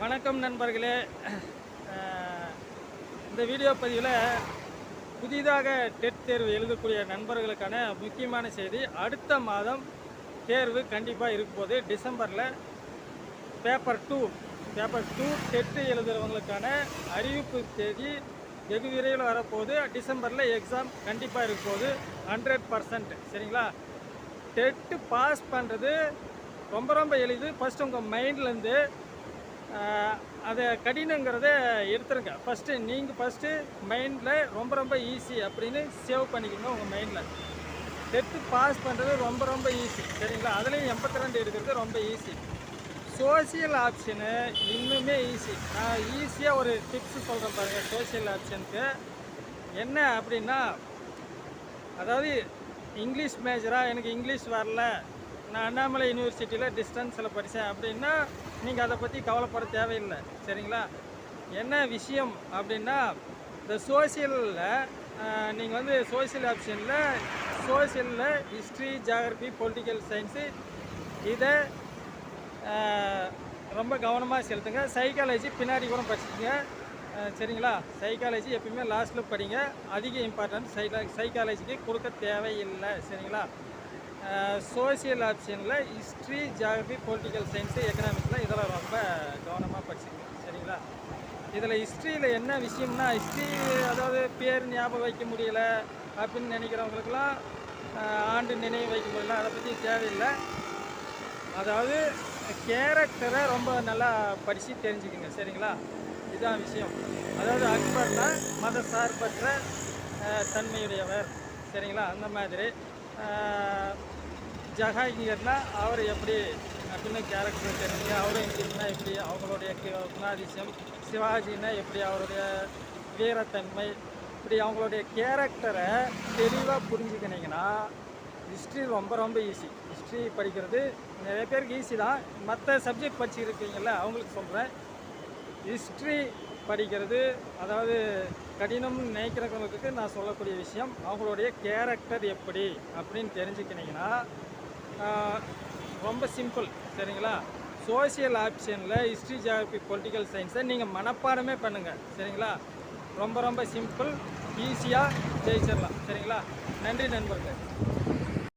வணக்கம் நண்பர்களே. இந்த வீடியோ பதிவில் புதிதாக டெட் தேர்வு எழுதக்கூடிய நண்பர்களுக்கான முக்கியமான செய்தி அடுத்த மாதம் தேர்வு கண்டிப்பாக இருக்கும் போது டிசம்பரில் paper two paper two TET எழுதுகிறவங்களுக்கான அறிவிப்பு தேதி வெகு விரைவில் வரப்போகுது. டிசம்பரில் எக்ஸாம் கண்டிப்பாக இருக்க போகுது. ஹண்ட்ரட் பர்சன்ட் சரிங்களா? டெட்டு பாஸ் பண்ணுறது ரொம்ப ரொம்ப எளிது. ஃபஸ்ட்டு உங்கள் மைண்ட்லேருந்து அதை கடினங்கிறத எடுத்துருங்க. ஃபஸ்ட்டு நீங்கள் ஃபஸ்ட்டு மைண்டில் ரொம்ப ரொம்ப ஈஸி அப்படின்னு சேவ் பண்ணிக்கோங்க உங்கள் மைண்டில் டெத்து பாஸ் பண்ணுறது ரொம்ப ரொம்ப ஈஸி சரிங்களா? அதுலேயும் எண்பத்தி ரெண்டு எடுக்கிறது ரொம்ப ஈஸி சோசியல் ஆப்ஷனு இன்னுமே ஈஸி நான் ஈஸியாக ஒரு டிப்ஸ் சொல்கிறேன் பாருங்கள் சோசியல் ஆப்ஷனுக்கு என்ன அப்படின்னா அதாவது இங்கிலீஷ் மேஜராக எனக்கு இங்கிலீஷ் வரல. நான் அண்ணாமலை யூனிவர்சிட்டியில் டிஸ்டன்ஸில் படித்தேன் அப்படின்னா நீங்கள் அதை பற்றி கவலைப்பட தேவையில்லை. சரிங்களா? என்ன விஷயம் அப்படின்னா இந்த சோசியலில் நீங்கள் வந்து சோசியல் ஆப்ஷனில் சோசியலில் ஹிஸ்ட்ரி ஜாகிரபி பொலிட்டிக்கல் சயின்ஸு இதை ரொம்ப கவனமாக செலுத்துங்க. சைக்காலஜி பின்னாடி கூட படிச்சுக்கோங்க. சரிங்களா? சைக்காலஜி எப்பயுமே லாஸ்ட்டில் படிங்க. அதிக இம்பார்ட்டன்ஸ் சைக்கா சைக்காலஜிக்கு கொடுக்க தேவையில்லை. சரிங்களா? சோசியல் ஆப்ஷனில் ஹிஸ்ட்ரி ஜாகிரபி பொலிட்டிக்கல் சயின்ஸு எக்கனாமிக்ஸில் இதெல்லாம் ரொம்ப கவனமாக படிச்சுக்கங்க சரிங்களா? இதில் ஹிஸ்ட்ரியில் என்ன விஷயம்னா ஹிஸ்ட்ரி அதாவது பேர் ஞாபகம் வைக்க முடியல அப்படின்னு நினைக்கிறவங்களுக்கெல்லாம் ஆண்டு நினைவு வைக்க முடியல அதை பற்றி தேவையில்லை. அதாவது கேரக்டரை ரொம்ப நல்லா படித்து தெரிஞ்சுக்குங்க. சரிங்களா? இதுதான் விஷயம். அதாவது அக்பர்னா மத சார்பற்ற தன்மையுடையவர். சரிங்களா? அந்த மாதிரி. அஹ், ஜஹாங்கீர்னா அவர் எப்படி அப்படின்னு கேரக்டர் தெரிஞ்சுங்க அவுரங்கசீப்னா எப்படி அவங்களுடைய குணாதிசயம் சிவாஜினா எப்படி அவருடைய வீரத்தன்மை இப்படி அவங்களுடைய கேரக்டரை தெளிவாக புரிஞ்சுக்கினீங்கன்னா ஹிஸ்ட்ரி ரொம்ப ரொம்ப ஈஸி ஹிஸ்ட்ரி படிக்கிறது நிறைய பேருக்கு ஈஸி தான். மற்ற சப்ஜெக்ட் படிச்சிருக்கீங்கல்ல அவங்களுக்கு சொல்கிறேன் ஹிஸ்ட்ரி படிக்கிறது அதாவது கடினம்னு நினைக்கிறவங்களுக்கு நான் சொல்லக்கூடிய விஷயம் அவங்களுடைய கேரக்டர் எப்படி அப்படின்னு தெரிஞ்சுக்கினீங்கன்னா ரொம்ப சிம்பிள் சரிங்களா? சோஷியல் ஆப்ஷனில் ஹிஸ்ட்ரி ஜியாகிரபி பொலிட்டிக்கல் சயின்ஸை நீங்கள் மனப்பாடமே பண்ணுங்கள் சரிங்களா? ரொம்ப ரொம்ப சிம்பிள் ஈஸியாக ஜெயிச்சிடலாம் சரிங்களா? நன்றி நண்பர்களே.